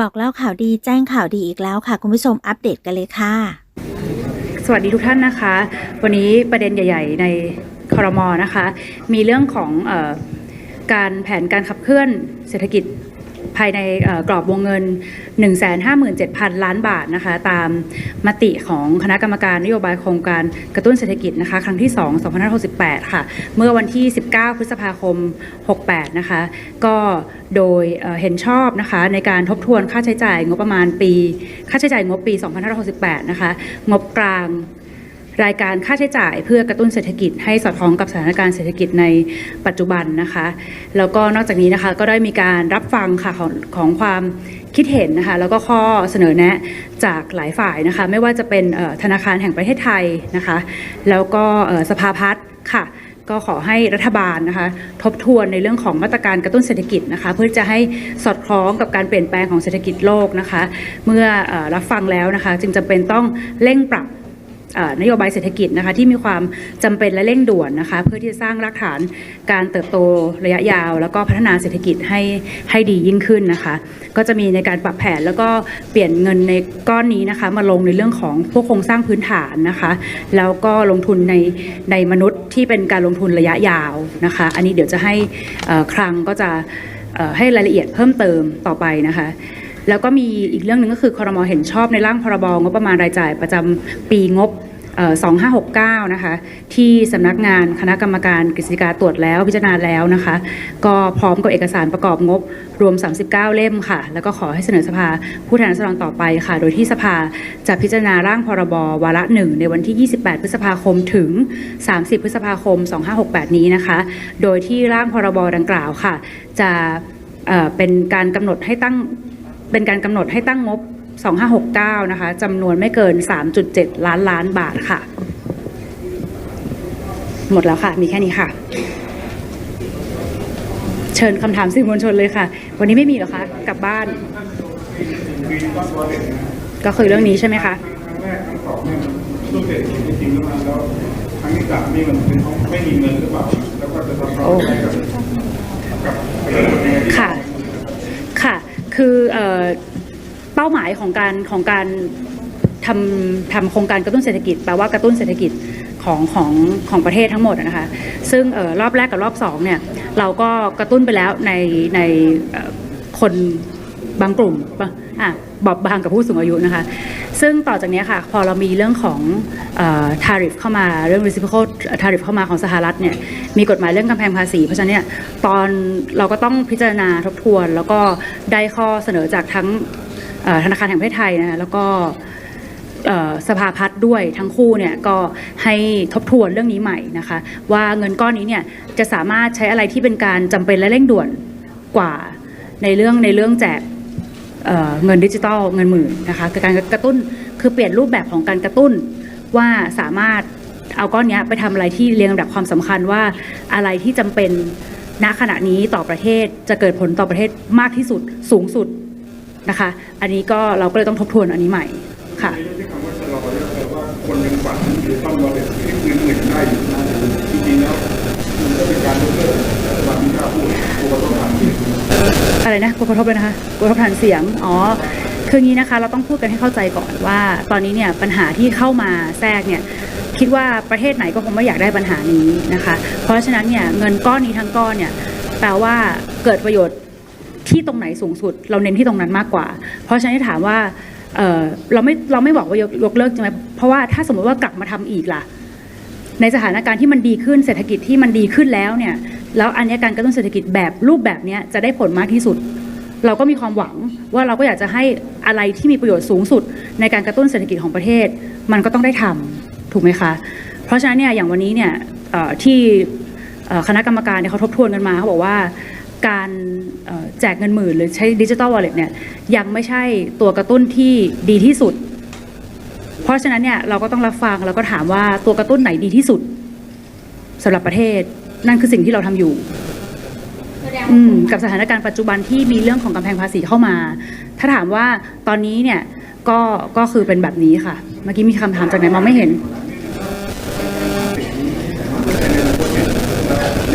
บอกเล่าข่าวดีแจ้งข่าวดีอีกแล้วค่ะ คุณผู้ชมอัปเดตกันเลยค่ะ สวัสดีทุกท่านนะคะ วันนี้ประเด็นใหญ่ ๆ ในคอรมอนะคะ มีเรื่องของออการแผนการขับเคลื่อนเศรษฐกิจ ภายในกรอบวงเงิน 157,000 ล้านบาทนะคะ ตามมติของคณะกรรมการนโยบายโครงการกระตุ้นเศรษฐกิจนะคะ ครั้งที่ 2 2568 ค่ะ เมื่อวันที่ 19 พฤษภาคม 68 นะคะ ก็โดยเอ่อเห็นชอบนะคะในการทบทวนค่าใช้จ่ายงบประมาณปี ค่าใช้จ่ายงบปี 2568 นะคะ งบกลาง รายการค่าใช้จ่ายเพื่อกระตุ้นเศรษฐกิจให้สอดคล้องกับสถานการณ์เศรษฐกิจในปัจจุบันนะคะ แล้วก็นอกจากนี้นะคะก็ได้มีการรับฟังค่ะของของความคิดเห็นนะคะแล้วก็ข้อเสนอแนะจากหลายฝ่ายนะคะไม่ว่าจะเป็นธนาคารแห่งประเทศไทยนะคะแล้วก็สภาพัฒน์ค่ะก็ขอให้รัฐบาลนะคะทบทวนในเรื่องของมาตรการกระตุ้นเศรษฐกิจนะคะ เพื่อจะให้สอดคล้องกับการเปลี่ยนแปลงของเศรษฐกิจโลกนะคะ เมื่ออรับฟังแล้วนะคะ จึงจำเป็นต้องเร่งปรับ นโยบายเศรษฐกิจนะคะที่มีความจำเป็นและเร่งด่วนนะคะเพื่อที่จะสร้างรากฐานการเติบโตระยะยาว แล้วก็พัฒนาเศรษฐกิจให้ให้ดียิ่งขึ้นนะคะ ก็จะมีในการปรับแผนแล้วก็เปลี่ยนเงินในก้อนนี้นะคะมาลงในเรื่องของพวกโครงสร้างพื้นฐานนะคะ แล้วก็ลงทุนในในมนุษย์ที่เป็นการลงทุนระยะยาวนะคะ อันนี้เดี๋ยวจะให้คลังก็จะให้รายละเอียดเพิ่มเติมต่อไปนะคะ แล้วก็มีอีกเรื่องหนึ่งก็คือคอรมอเห็นชอบในร่างพรบงบประมาณรายจ่ายประจำปีงบเอ่อ2569 นะคะ ที่สำนักงานคณะกรรมการกฤษฎีกาตรวจแล้วพิจารณาแล้วนะคะ ก็พร้อมกับเอกสารประกอบงบรวม 39 เล่มค่ะ แล้วก็ขอให้เสนอสภาผู้แทนราษฎรต่อไปค่ะ โดยที่สภาจะพิจารณาร่างพรบวาระหนึ่งในวันที่ 28 พฤษภาคมถึง 30 พฤษภาคม 2568 นี้นะคะ โดยที่ร่างพรบดังกล่าวค่ะ จะเเป็นการกำหนดให้ตั้ง เป็นการกำหนดให้ตั้งงบ 2569 นะคะจำนวนไม่เกิน 3.7 ล้านล้านบาทค่ะ หมดแล้วค่ะ มีแค่นี้ค่ะ เชิญคำถามสื่อมวลชนเลยค่ะ วันนี้ไม่มีเหรอคะ กลับบ้าน ก็คือเรื่องนี้ใช่ไหมคะครั้งแรกครั้งสองเนี่ยมันรูปเศรษฐกิจจริงๆแล้วมาแล้วครั้งที่สามนี่มันเป็นเพราะไม่มีเงินหรือเปล่าแล้วก็จะทำต่อไปกับกับประโยชน์ในที่ค่ะ คือเอเป้าหมายของการของการทำทำโครงการกระตุ้นเศรษฐกิจแปลว่ากระตุ้นเศรษฐกิจของของของประเทศทั้งหมดนะคะซึ่งออรอบแรกกับรอบสองเนี่ยเราก็กระตุ้นไปแล้วในในคนบางกลุ่มบอะบอบบางกับผู้สูงอายุนะคะ ซึ่งต่อจากนี้ค่ะ พอเรามีเรื่องของทาริฟเข้ามาเรื่อง reciprocal tariff เข้ามาของสหรัฐเนี่ยมีกฎหมายเรื่องกำแพงภาษี เพราะฉะนั้นเนี่ยตอนเราก็ต้องพิจารณาทบทวน แล้วก็ได้ข้อเสนอจากทั้งธนาคารแห่งประเทศไทยนะคะแล้วก็สภาพัฒน์ด้วยทั้งคู่เนี่ยก็ให้ทบทวนเรื่องนี้ใหม่นะคะ ว่าเงินก้อนนี้เนี่ยจะสามารถใช้อะไรที่เป็นการจำเป็นและเร่งด่วนกว่าในเรื่องในเรื่องแจก เเงินดิจิตอลเงินหมื่นนะคะคือการกระตุ้นคือเปลี่ยนรูปแบบของการกระตุ้นว่าสามารถเอาก้อนนี้ไปทำอะไรที่เรียงลำดับความสำคัญว่าอะไรที่จำเป็นณขณะนี้ต่อประเทศจะเกิดผลต่อประเทศมากที่สุดสูงสุดนะคะ อันนี้ก็เราก็เลยต้องทบทวนอันนี้ใหม่ค่ะไม่คำว่าชะลอเนี่ยแปลว่าคนยังฝันหรือต้องรอเด็กที่เงินหมื่นได้อยู่นะจริงๆแล้วมันก็เป็นการ อะไรนะกดกระทบเลยนะคะกดกระทบฐานเสียงอ๋อคืองี้นะคะ เราต้องพูดกันให้เข้าใจก่อนว่า ตอนนี้เนี่ยปัญหาที่เข้ามาแทรกเนี่ยคิดว่าประเทศไหนก็คงไม่อยากได้ปัญหานี้นะคะ เพราะฉะนั้นเนี่ยเงินก้อนนี้ทั้งก้อนเนี่ยแปลว่าเกิดประโยชน์ที่ตรงไหนสูงสุด เราเน้นที่ตรงนั้นมากกว่า เพราะฉะนั้นถามว่าเเราไม่เราไม่บอกว่ายกยกเลิกใช่ไหมเพราะว่าถ้าสมมติว่ากลับมาทำอีกล่ะในสถานการณ์ที่มันดีขึ้นเศรษฐกิจที่มันดีขึ้นแล้วเนี่ย แล้วอันนี้การกระตุ้นเศรษฐกิจแบบรูปแบบนี้จะได้ผลมากที่สุด เราก็มีความหวังว่าเราก็อยากจะให้อะไรที่มีประโยชน์สูงสุด ในการกระตุ้นเศรษฐกิจของประเทศ มันก็ต้องได้ทำถูกไหมคะ เพราะฉะนั้นเนี่ยอย่างวันนี้เนี่ยที่คณะกรรมการเนี่ยเขาทบทวนกันมาเขาบอกว่าการแจกเงินหมื่นหรือใช้ดิจิ t a ลวอลเล็ตเนี่ยยังไม่ใช่ตัวกระตุ้นที่ดีที่สุด เพราะฉะนั้นเนี่ยเราก็ต้องรับฟังแล้วก็ถามว่าตัวกระตุ้นไหนดีที่สุดสำหรับประเทศ นั่นคือสิ่งที่เราทำอยู่อืมกับสถานการณ์ปัจจุบันที่มีเรื่องของกำแพงภาษีเข้ามา ถ้าถามว่าตอนนี้เนี่ยก็ก็คือเป็นแบบนี้ค่ะ เมื่อกี้มีคำถามจากไหนมองไม่เห็น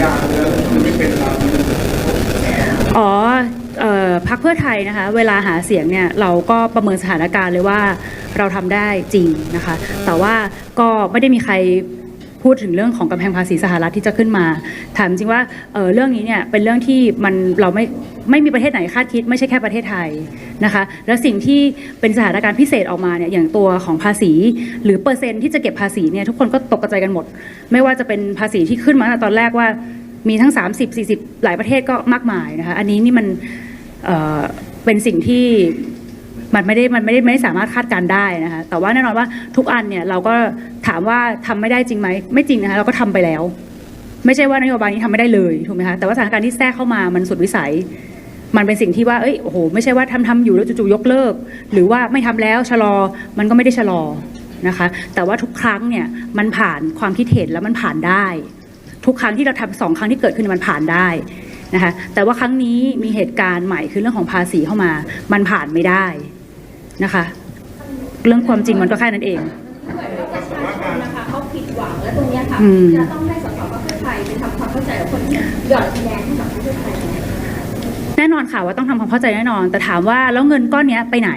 ยากแล้วมันไม่เป็นตามนี้อ๋อเอ่อพรรคเพื่อไทยนะคะ เวลาหาเสียงเนี่ยเราก็ประเมินสถานการณ์เลยว่าเราทำได้จริงนะคะ แต่ว่าก็ไม่ได้มีใคร พูดถึงเรื่องของกำแพงภาษีสหรัฐที่จะขึ้นมา ถามจริงว่าเเรื่องนี้เนี่ยเป็นเรื่องที่มันเราไม่ไม่มีประเทศไหนคาดคิด ไม่ใช่แค่ประเทศไทยนะคะและสิ่งที่เป็นสถานการณ์พิเศษออกมาเนี่ยอย่างตัวของภาษี หรือเปอร์เซ็นต์ที่จะเก็บภาษีเนี่ยทุกคนก็ตกกระจายกันหมด ไม่ว่าจะเป็นภาษีที่ขึ้นมาตั้งตอนแรกว่ามีทั้ง 30 40 หลายประเทศก็มากมายนะคะอันนี้นี่มันเเป็นสิ่งที่ มันไม่ได้มันไม่ได้ไม่ได้สามารถคาดการได้นะคะแต่ว่าแน่นอนว่าทุกอันเนี่ยเราก็ถามว่าทำไม่ได้จริงไหมไม่จริงนะคะเราก็ทำไปแล้ว ไม่ใช่ว่านโยบายนี้ทำไม่ได้เลยถูกไหมคะแต่ว่าสถานการณ์ที่แทรกเข้ามามันสุดวิสัย มันเป็นสิ่งที่ว่าเอ้ยโอ้โหไม่ใช่ว่าทำทำอยู่แล้วจู่ๆยกเลิก หรือว่าไม่ทำแล้วชะลอมันก็ไม่ได้ชะลอนะคะ แต่ว่าทุกครั้งเนี่ยมันผ่านความคิดเห็นแล้วมันผ่านได้ ทุกครั้งที่เราทำสองครั้งที่เกิดขึ้นมันผ่านได้นะคะแต่ว่าครั้งนี้มีเหตุการณ์ใหม่คือเรื่องของภาษีเข้ามา มันผ่านไม่ได้ นะคะ เรื่องความจริงมันก็แค่นั้นเองเหมือนว่าประชาชนนะคะเขาผิดหวังและตรงเนี้ยค่ะอืมจะต้องให้สสพรรคเพื่อไทยไปทำความเข้าใจกับคนที่หย่อนคะแนนให้กับพรรคเพื่อไทยเนี่ยแน่นอนค่ะว่าต้องทำความเข้าใจแน่นอน แต่ถามว่าแล้วเงินก้อนเนี้ยไปไหน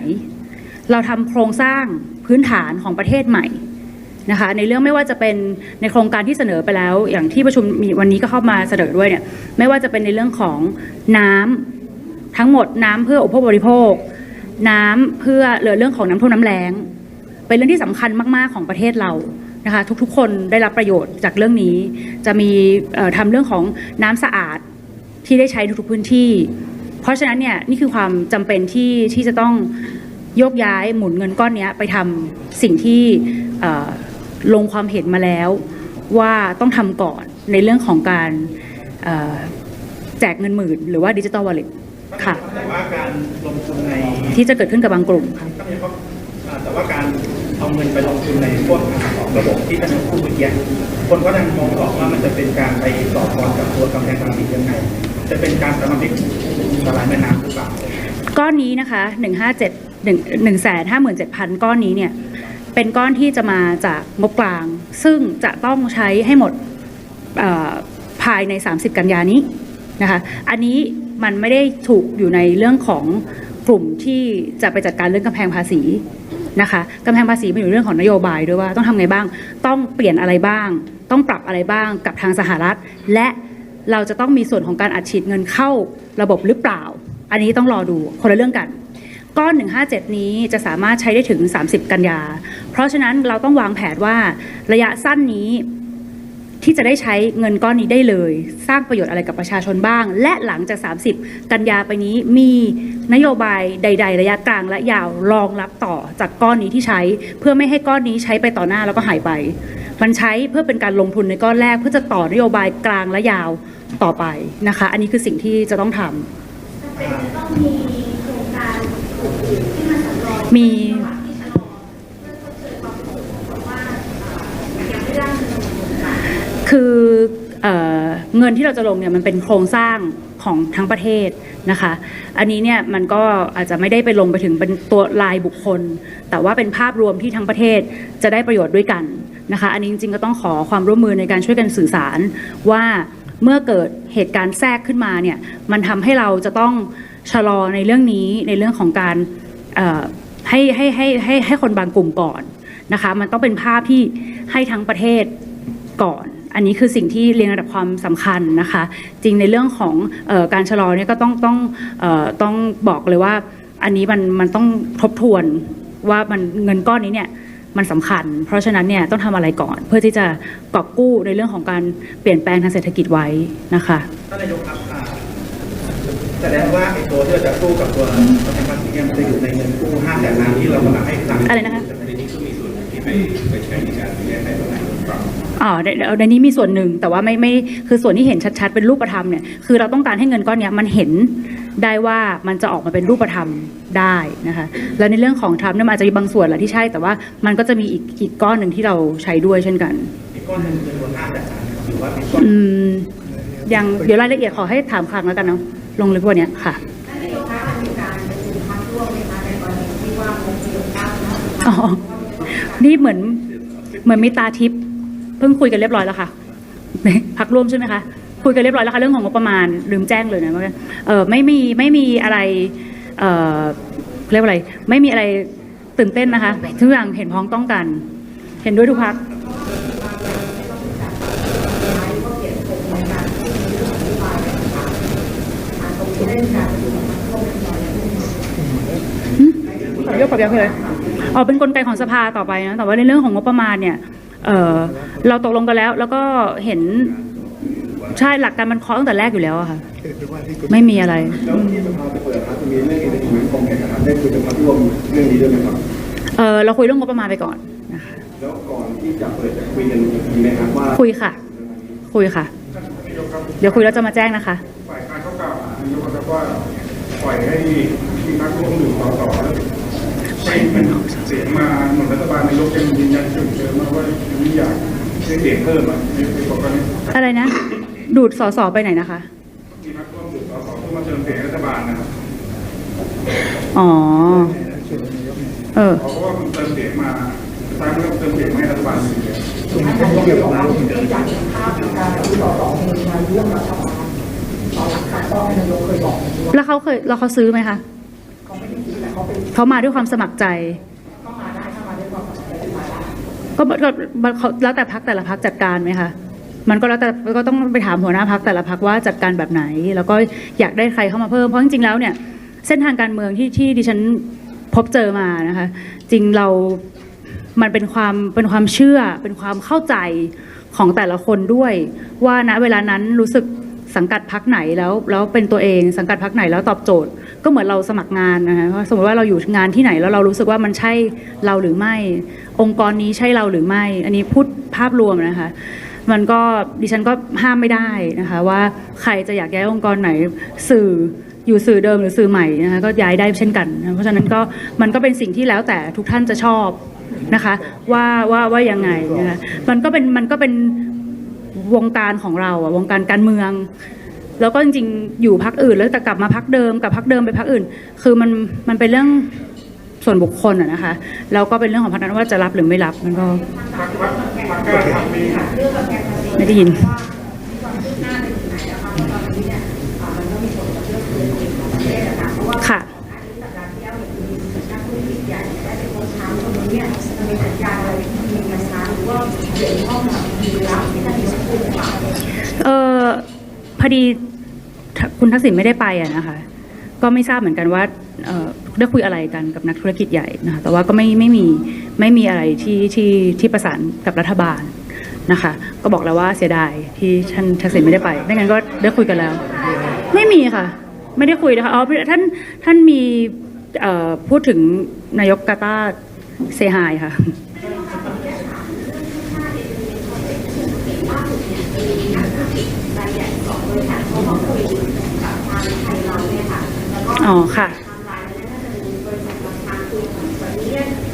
เราทำโครงสร้างพื้นฐานของประเทศใหม่นะคะในเรื่องไม่ว่าจะเป็นในโครงการที่เสนอไปแล้ว อย่างที่ประชุมมีวันนี้ก็เข้ามาเสนอด้วยเนี่ยไม่ว่าจะเป็นในเรื่องของน้ำทั้งหมดน้ำเพื่ออุปโภคบริโภค น้ำเพื่อเหลือเรื่องของน้ำท่วมน้ำแล้ง เป็นเรื่องที่สำคัญมาก ๆ ของประเทศเรานะคะทุกๆ คนได้รับประโยชน์จากเรื่องนี้ จะมีเอ่อทำเรื่องของน้ำสะอาดที่ได้ใช้ทุกๆพื้นที่ เพราะฉะนั้นเนี่ยนี่คือความจำเป็นที่ที่จะต้องโยกย้ายหมุนเงินก้อนนี้ไปทำสิ่งที่ลงความเห็นมาแล้วว่าต้องทำก่อนในเรื่องของการแจกเงินหมื่น หรือว่าดิจิตอลวอลเล็ตค่ะแต่ว่าการลงทุนใน ที่จะเกิดขึ้นกับบางกลุ่มค่ะก็มีข้ออ่าแต่ว่าการเอาเงินไปลงทุนในพวกของระบบที่ท่านพูดเมื่อกี้คนก็ยังมองออกว่ามันจะเป็นการไปต่อกรกับตัวกำแพงภาษียังไง จะเป็นการสมัครที่สลายแม่น้ำหรือเปล่าก้อนนี้นะคะ 157 1 1 5 7 0 0 0ก้อนนี้เนี่ยเป็นก้อนที่จะมาจากงบกลาง ซึ่งจะต้องใช้ให้หมดเอ่อภายใน 30 กันยานี้นะคะอันนี้มันไม่ได้ถูกอยู่ในเรื่องของ กลุ่มที่จะไปจัดการเรื่องกำแพงภาษีนะคะกำแพงภาษีมันอยู่เรื่องของนโยบายด้วยว่าต้องทำไงบ้าง ต้องเปลี่ยนอะไรบ้าง ต้องปรับอะไรบ้างกับทางสหรัฐ และเราจะต้องมีส่วนของการอัดฉีดเงินเข้าระบบหรือเปล่า อันนี้ต้องรอดูคนละเรื่องกัน ก้อน 157 นี้จะสามารถใช้ได้ถึง 30 กันยา เพราะฉะนั้นเราต้องวางแผนว่าระยะสั้นนี้ ที่จะได้ใช้เงินก้อนนี้ได้เลย สร้างประโยชน์อะไรกับประชาชนบ้าง และหลังจาก 30 กันยาไปนี้มีนโยบายใด ๆ ระยะกลางและยาวรองรับต่อจากก้อนนี้ที่ใช้ เพื่อไม่ให้ก้อนนี้ใช้ไปต่อหน้าแล้วก็หายไป มันใช้เพื่อเป็นการลงทุนในก้อนแรก เพื่อจะต่อนโยบายกลางและยาวต่อไปนะคะ อันนี้คือสิ่งที่จะต้องทำจำเป็นจะต้องมี คือเอเงินที่เราจะลงเนี่ยมันเป็นโครงสร้างของทั้งประเทศนะคะ อันนี้เนี่ยมันก็อาจจะไม่ได้ไปลงไปถึงเป็นตัวรายบุคคล แต่ว่าเป็นภาพรวมที่ทั้งประเทศจะได้ประโยชน์ด้วยกันนะคะ อันนี้จริงๆก็ต้องขอความร่วมมือในการช่วยกันสื่อสารว่าเมื่อเกิดเหตุการณ์แทรกขึ้นมาเนี่ยมันทำให้เราจะต้องชะลอในเรื่องนี้ในเรื่องของการให้ให้ให้ให้ให้คนบางกลุ่มก่อนนะคะ มันต้องเป็นภาพที่ให้ทั้งประเทศก่อน อันนี้คือสิ่งที่เรียงระดับความสำคัญนะคะ จริงในเรื่องของเออการชะลอเนี่ยก็ต้องต้องเออต้องบอกเลยว่าอันนี้มันมันต้องทบทวนว่ามันเงินก้อนนี้เนี่ยมันสำคัญ เพราะฉะนั้นเนี่ยต้องทำอะไรก่อน เพื่อที่จะกอบกู้ในเรื่องของการเปลี่ยนแปลงทางเศรษฐกิจไว้นะคะท่านนายกครับอ่าแสดงว่าไอ้ตัวที่เราจะสู้กับตัวกำแพงภาษีเนี่ยมันจะอยู่ในเงินกู้ห้าแสนล้านที่เรากำลังให้ทางอะไรนะคะในนี้ก็มีส่วนที่ไปไปใช้ในการแก้ไขปัญหาหรื อเปล่าอ๋อในในนี้มีส่วนหนึ่งแต่ว่าไม่ไม่คือส่วนที่เห็นชัดๆเป็นรูปธรรมเนี่ยคือเราต้องการให้เงินก้อนเนี้ยมันเห็นได้ว่ามันจะออกมาเป็นรูปธรรมได้นะคะแล้วในเรื่องของทรัมป์เนี่ยมันอาจจะมีบางส่วนแหละที่ใช่แต่ว่ามันก็จะมีอีกอีกก้อนหนึ่งที่เราใช้ด้วยเช่นกันอีกก้อนหนึ่งเป็นบนห้าแสนล้านนะครับหรือว่าเป็นก้อนอืมยังเดี๋ยวรายละเอียดขอให้ถามครั้งแล้วกันเนาะลงลึกกว่านี้ค่ะท่านนายกคะมันมีการประชุมพักร่วมไหมคะในกรณีที่ว่างบเจียวก้าวนะอ๋อนี่เหมือนเหมือนมีตาทิพย์เพิ่งคุยกันเรียบร้อยแล้วค่ะพักร่วมใช่ไหมคะคุยกันเรียบร้อยแล้วค่ะเรื่องของงบประมาณลืมแจ้งเลยนะว่าเออไม่มีไม่มีอะไรเออเรียกว่าอะไร ไม่มีอะไรตื่นเต้นนะคะทุกอย่างเห็นพ้องต้องกัน เห็นด้วยทุกพักขอยกขอยกเลยอ๋อเป็นกลไกของสภาต่อไปนะแต่ว่าในเรื่องของงบประมาณเนี่ย เออเราตกลงกันแล้ว แล้วก็เห็นใช่หลักการมันเคาะตั้งแต่แรกอยู่แล้วอะค่ะ ไม่มีอะไรแล้วที่สภาจะเปิดครับจะมีเรื่องเอเนจีเมนต์คอมแพคครับได้คุยกับพักร่วมเรื่องนี้ด้วยไหมครับเออเราคุยเรื่องงบประมาณไปก่อนนะคะแล้วก่อนที่จะเปิดจะคุยกันอีกทีไหมครับว่าคุยค่ะ คุยค่ะ เดี๋ยวคุยแล้วจะมาแจ้งนะคะฝ่ายการเขากล่าวนายกนะครับว่าปล่อยให้ที่พักร่วมอยู่ต่อต่อแล้วใช้ เป็นเสียงมาหนุนรัฐบาลนายกยังยืนยันจุดเดิมว่ายังไม่อยากได้เสียงเพิ่มอะในในกรณีอะไรนะ ดูดสอสอไปไหนนะคะที่พักร่วมอยู่ต่อต่อเพื่อมาเติมเสียงรัฐบาลนะครับอ๋อเออเพราะว่ามันเติมเสียงมาทางเรื่องเติมเสียงให้รัฐบาลอยู่แล้วแล้วเขาเคยแล้วเขาซื้อไหมคะเขามาด้วยความสมัครใจ ก็ก็เขาแล้วแต่พักแต่ละพักจัดการไหมคะมันก็แล้วแต่ก็ต้องไปถามหัวหน้าพักแต่ละพักว่าจัดการแบบไหน แล้วก็อยากได้ใครเข้ามาเพิ่มเพราะจริงๆแล้วเนี่ยเส้นทางการเมืองที่ที่ดิฉันพบเจอมานะคะ จริงเรา มันเป็นความเป็นความเชื่อ เป็นความเข้าใจของแต่ละคนด้วย ว่าณเวลานั้นรู้สึกสังกัดพักไหนแล้วแล้วเป็นตัวเองสังกัดพักไหนแล้วตอบโจทย์ ก็เหมือนเราสมัครงานนะคะสมมติว่าเราอยู่งานที่ไหนแล้วเรารู้สึกว่ามันใช่เราหรือไม่ องค์กรนี้ใช่เราหรือไม่ อันนี้พูดภาพรวมนะคะมันก็ดิฉันก็ห้ามไม่ได้นะคะ ว่าใครจะอยากย้ายองค์กรไหนสื่ออยู่สื่อเดิมหรือสื่อใหม่นะคะก็ย้ายได้เช่นกันนะเพราะฉะนั้นก็มันก็เป็นสิ่งที่แล้วแต่ทุกท่านจะชอบนะคะว่าว่าว่ายังไงนะคะมันก็เป็นมันก็เป็นวงการของเราอะวงการการเมือง แล้วก็จริงๆอยู่พักอื่นแล้วแต่กลับมาพักเดิมกับพักเดิมไปพักอื่น คือมันมันเป็นเรื่องส่วนบุคคลอะนะคะแล้วก็เป็นเรื่องของพรรคนั้นว่าจะรับหรือไม่รับมันก็ไม่ได้ยิน ค่ะเออ พอดีคุณทักษิณไม่ได้ไปอะนะคะ ก็ไม่ทราบเหมือนกันว่าได้คุยอะไรกันกับนักธุรกิจใหญ่นะคะแต่ว่าก็ไม่ไม่มีไม่มีอะไรที่ที่ที่ประสานกับรัฐบาลนะคะ ก็บอกแล้วว่าเสียดายที่ท่านทักษิณไม่ได้ไปไม่งั้นก็ได้คุยกันแล้ว ไม่มีค่ะ ไม่ได้คุยนะคะอ๋อท่านท่านมีพูดถึงนายกกาตาเซฮายค่ะ อ๋อค่ะ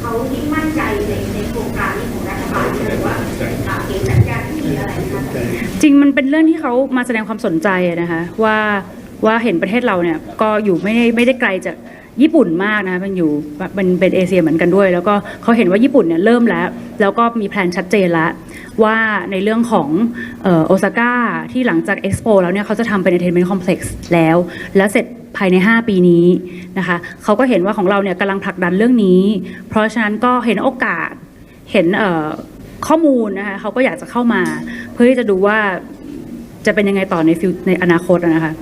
เขายิ่งมั่นใจในในโครงการนี้ของรัฐบาลหรือว่าเห็นสัญญาณที่มีอะไรนะคะจริงมันเป็นเรื่องที่เขามาแสดงความสนใจอะนะคะว่าว่าเห็นประเทศเราเนี่ยก็อยู่ไม่ได้ไม่ได้ไกลจากญี่ปุ่นมากนะคะมันอยู่เป็นเป็นเอเชียเหมือนกันด้วย แล้วก็เขาเห็นว่าญี่ปุ่นเนี่ยเริ่มแล้ว แล้วก็มีแผนชัดเจนแล้วว่าในเรื่องของเอ่อโอซาก้าที่หลังจากเอ็กซ์โปแล้วเนี่ยเขาจะทำเป็น entertainment complex แล้ว แล้วเสร็จ ภายใน 5 ปีนี้นะคะเขาก็เห็นว่าของเราเนี่ยกำลังผลักดันเรื่องนี้ เพราะฉะนั้นก็เห็นโอกาสเห็นข้อมูลนะคะเขาก็อยากจะเข้ามา เพื่อที่จะดูว่าจะเป็นยังไงต่อในฟิวในอนาคตนะคะ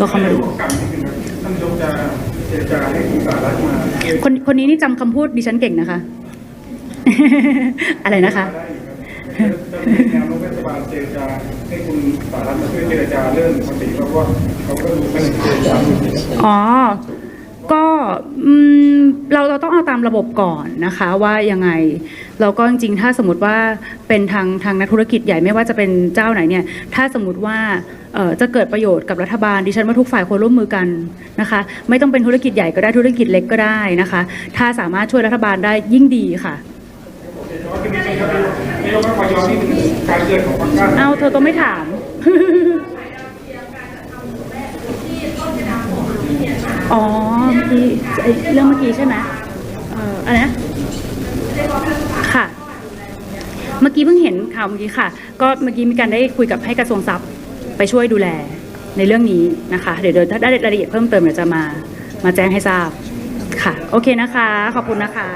ก็เข้ามาดูคนคนนี้นี่จำคำพูดดิฉันเก่งนะคะ อะไรนะคะ บจะมีแนวโน้มรัฐบาลเจรจาให้คุณสารัฐมาช่วยเจรจาเรื่องภาษีเพราะว่าเขาก็ดูเป็นเจรจาอ๋อก็เราเราต้องเอาตามระบบก่อนนะคะว่ายังไงเราก็จริงๆ ถ้าสมมติว่าเป็นทางทางนักธุรกิจใหญ่ไม่ว่าจะเป็นเจ้าไหนเนี่ยถ้าสมมติว่าจะเกิดประโยชน์กับรัฐบาลดิฉันว่าทุกฝ่ายควรร่วมมือกันนะคะ ไม่ต้องเป็นธุรกิจใหญ่ก็ได้ธุรกิจเล็กก็ได้นะคะ ถ้าสามารถช่วยรัฐบาลได้ยิ่งดีค่ะ นี่เราก็ขอย้อนนิดนึงการเกิดของพักกล้าเอาเธอต้องไม่ถาม อ๋อเมื่อกี้ไอ้เรื่องเมื่อกี้ใช่ไหมเอ่ออะไรนะค่ะ เมื่อกี้เพิ่งเห็นข่าวเมื่อกี้ค่ะ ก็เมื่อกี้มีการได้คุยกับให้กระทรวงทรัพย์ไปช่วยดูแลในเรื่องนี้นะคะ เดี๋ยวเดี๋ยวถ้าได้รายละเอียดเพิ่มเติมเดี๋ยวจะมา มาแจ้งให้ทราบค่ะ โอเคนะคะ ขอบคุณนะคะ